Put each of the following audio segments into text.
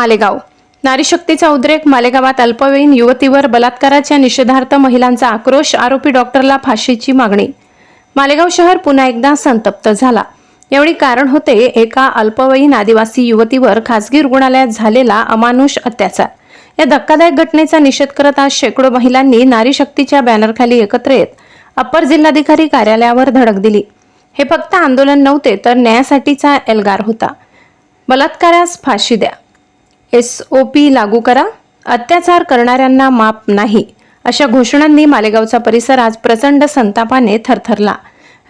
मालेगाव. नारी शक्तीचा उद्रेक मालेगावात अल्पवयीन युवतीवर बलात्काराच्या निषेधार्थ महिलांचा आक्रोश आरोपी डॉक्टरला फाशीची मागणी. मालेगाव शहर पुन्हा एकदा संतप्त झाला. यावेळी कारण होते एका अल्पवयीन आदिवासी युवतीवर खासगी रुग्णालयात झालेला अमानुष अत्याचार. या धक्कादायक घटनेचा निषेध करत आज शेकडो महिलांनी नारी शक्तीच्या बॅनरखाली एकत्र येत अप्पर जिल्हाधिकारी कार्यालयावर धडक दिली. हे फक्त आंदोलन नव्हते तर न्यायासाठीचा एल्गार होता. बलात्कारास फाशी द्या. एस ओ पी लागू करा. अत्याचार करणाऱ्यांना माप नाही. अशा घोषणांनी मालेगावचा परिसर आज प्रचंड संतापाने थरथरला.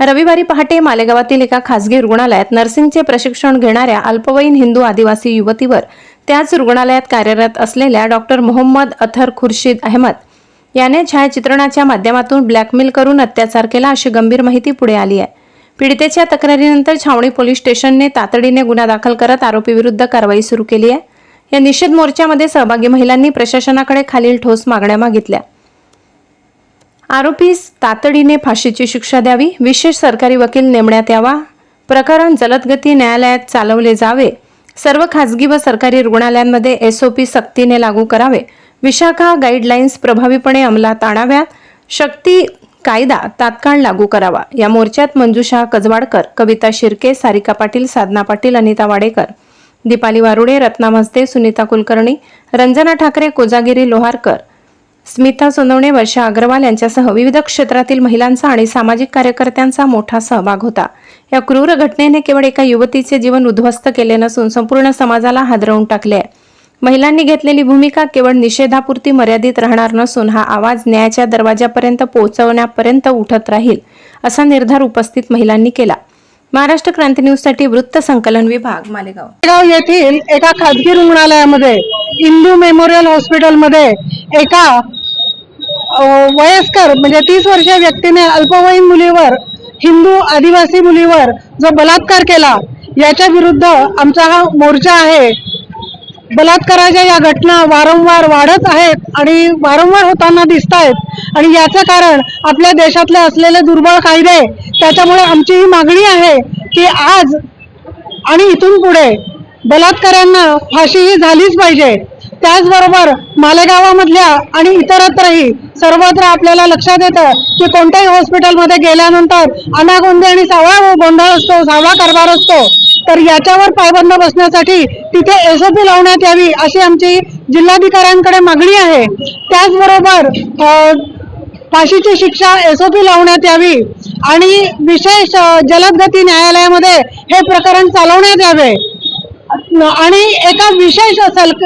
रविवारी पहाटे मालेगावातील एका खासगी रुग्णालयात नर्सिंगचे प्रशिक्षण घेणाऱ्या अल्पवयीन हिंदू आदिवासी युवतीवर त्याच रुग्णालयात कार्यरत असलेल्या डॉक्टर मोहम्मद अथर खुर्शीद अहमद याने छायाचित्रणाच्या माध्यमातून ब्लॅकमेल करून अत्याचार केला अशी गंभीर माहिती पुढे आली आहे. पीडितेच्या तक्रारीनंतर छावणी पोलीस स्टेशनने तातडीने गुन्हा दाखल करत आरोपीविरुद्ध कारवाई सुरू केली आहे. या निषेध मोर्चामध्ये सहभागी महिलांनी प्रशासनाकडे खालील ठोस मागण्या मागितल्या. आरोपीस तातडीने फाशीची शिक्षा द्यावी विशेष सरकारी वकील नेमण्यात यावा प्रकरण जलदगती न्यायालयात चालवले जावे सर्व खासगी व सरकारी रुग्णालयांमध्ये एसओपी सक्तीने लागू करावे विशाखा गाईडलाईन्स प्रभावीपणे अंमलात आणाव्यात शक्ती कायदा तात्काळ लागू करावा. या मोर्चात मंजुषा कजवाडकर कविता शिर्के सारिका पाटील साधना पाटील अनिता वाडेकर दीपाली वारुडे रत्ना मस्ते सुनीता कुलकर्णी रंजना ठाकरे कोजागिरी लोहारकर. स्मिता सोनवणे वर्षा अग्रवाल यांच्यासह विविध क्षेत्रातील महिलांचा आणि सामाजिक कार्यकर्त्यांचा मोठा सहभाग होता. या क्रूर घटनेने केवळ एका युवतीचे जीवन उद्ध्वस्त केले नसून संपूर्ण समाजाला हादरवून टाकले आहे. महिलांनी घेतलेली भूमिका केवळ निषेधापुरती मर्यादित राहणार नसून हा आवाज न्यायाच्या दरवाजापर्यंत पोहोचवण्यापर्यंत उठत राहील असा निर्धार उपस्थित महिलांनी केला. महाराष्ट्र क्रांती न्यूजसाठी वृत्त संकलन विभाग मालेगाव. येथील एका खाजगी रुग्णालयामध्ये इंदू मेमोरियल हॉस्पिटलमध्ये एका वयस्कर म्हणजे तीस वर्षीय व्यक्तीने अल्पवयीन मुलीवर हिंदू आदिवासी मुलीवर जो बलात्कार केला याच्या विरुद्ध आमचा हा मोर्चा आहे. बलात्काराच्या या घटना वारंवार वाढत आहेत आणि वारंवार होताना दिसत आहेत आणि याचं कारण आपल्या देशातले असलेले दुर्बळ कायदे त्याच्यामुळे आमची ही मागणी आहे की आज आणि इथून पुढे बलात्कारांना फाशी ही झालीच पाहिजे. त्याचबरोबर मालेगावामधल्या आणि इतरत्रही सर्वत्र आपल्याला लक्षात येतं की कोणत्याही हॉस्पिटलमध्ये गेल्यानंतर अनागोंदी आणि सावळा गोंधळ असतो सावळा कारभार असतो. तर याच्यावर पायबंद बसण्यासाठी तिथे एसओपी लावण्यात यावी अशी आमची जिल्हाधिकाऱ्यांकडे मागणी आहे. त्याचबरोबर फाशीची शिक्षा एसओपी लावण्यात यावी आणि विशेष जलदगती न्यायालयामध्ये हे प्रकरण चालवण्यात यावे. आणि एका विशेष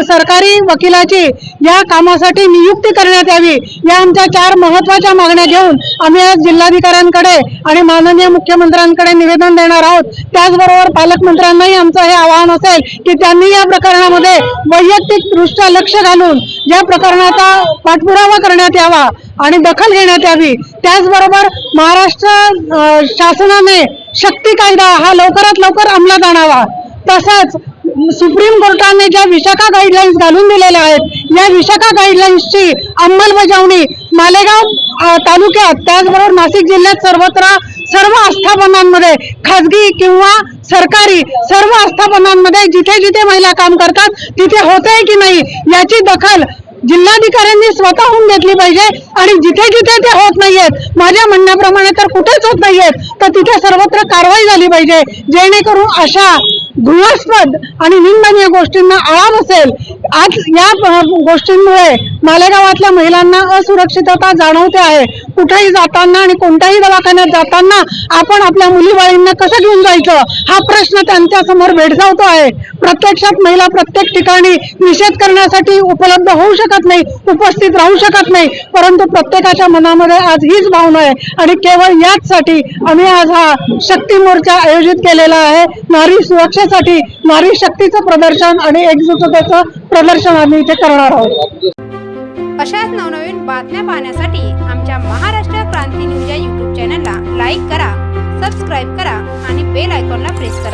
सरकारी वकिलाची या कामासाठी नियुक्ती करण्यात यावी या आमच्या चार महत्त्वाच्या मागण्या घेऊन आम्ही आज जिल्हाधिकाऱ्यांकडे आणि माननीय मुख्यमंत्र्यांकडे निवेदन देणार आहोत. त्याचबरोबर पालकमंत्र्यांनाही आमचं हे आवाहन असेल की त्यांनी या प्रकरणामध्ये वैयक्तिक दृष्ट्या लक्ष घालून या प्रकरणाचा पाठपुरावा करण्यात यावा आणि दखल घेण्यात यावी. त्याचबरोबर महाराष्ट्र शासनाने शक्ती कायदा हा लवकरात लवकर अंमलात आणावा. तसंच सुप्रीम कोर्टाने ज्या विशाखा गाईडलाईन्स घालून दिलेल्या आहेत या विशाखा गाईडलाईन्सची अंमलबजावणी मालेगाव तालुक्यात त्याचबरोबर नाशिक जिल्ह्यात सर्वत्र सर्व आस्थापनांमध्ये खाजगी किंवा सरकारी सर्व आस्थापनांमध्ये जिथे जिथे महिला काम करतात तिथे होत आहे की नाही याची दखल जिल्हाधिकाऱ्यांनी स्वतःहून घेतली पाहिजे आणि जिथे जिथे ते होत नाहीयेत माझ्या म्हणण्याप्रमाणे तर कुठेच होत नाहीयेत तर तिथे सर्वत्र कारवाई झाली पाहिजे. जेणेकरून अशा घृणास्पद आणि निंदनीय गोष्टींना आळा बसेल. आज या गोष्टींमुळे मालेगावातल्या महिलांना असुरक्षितता जाणवते आहे. कुठेही जाताना आणि कोणत्याही दवाखान्यात जाताना आपण आपल्या मुलीबाळींना कसं घेऊन जायचं? हा प्रश्न त्यांच्यासमोर भेडसावतो आहे. प्रत्यक्षात महिला प्रत्येक ठिकाणी निषेध करण्यासाठी उपलब्ध होऊ शकत नाही उपस्थित राहू शकत नाही. परंतु प्रत्येकाच्या मनामध्ये आज हीच भावना आहे आणि केवळ याचसाठी आम्ही आज हा शक्ती मोर्चा आयोजित केलेला आहे. नारी सुरक्षेसाठी नारी शक्तीचं प्रदर्शन आणि एकजुटतेचं प्रदर्शन आम्ही इथे करणार आहोत. अशाच नवनवीन बातम्या पाहण्यासाठी आमच्या महाराष्ट्र क्रांती न्यूज या यूट्यूब चॅनलला लाईक करा सबस्क्राईब करा आणि बेल आयकॉनला प्रेस करा.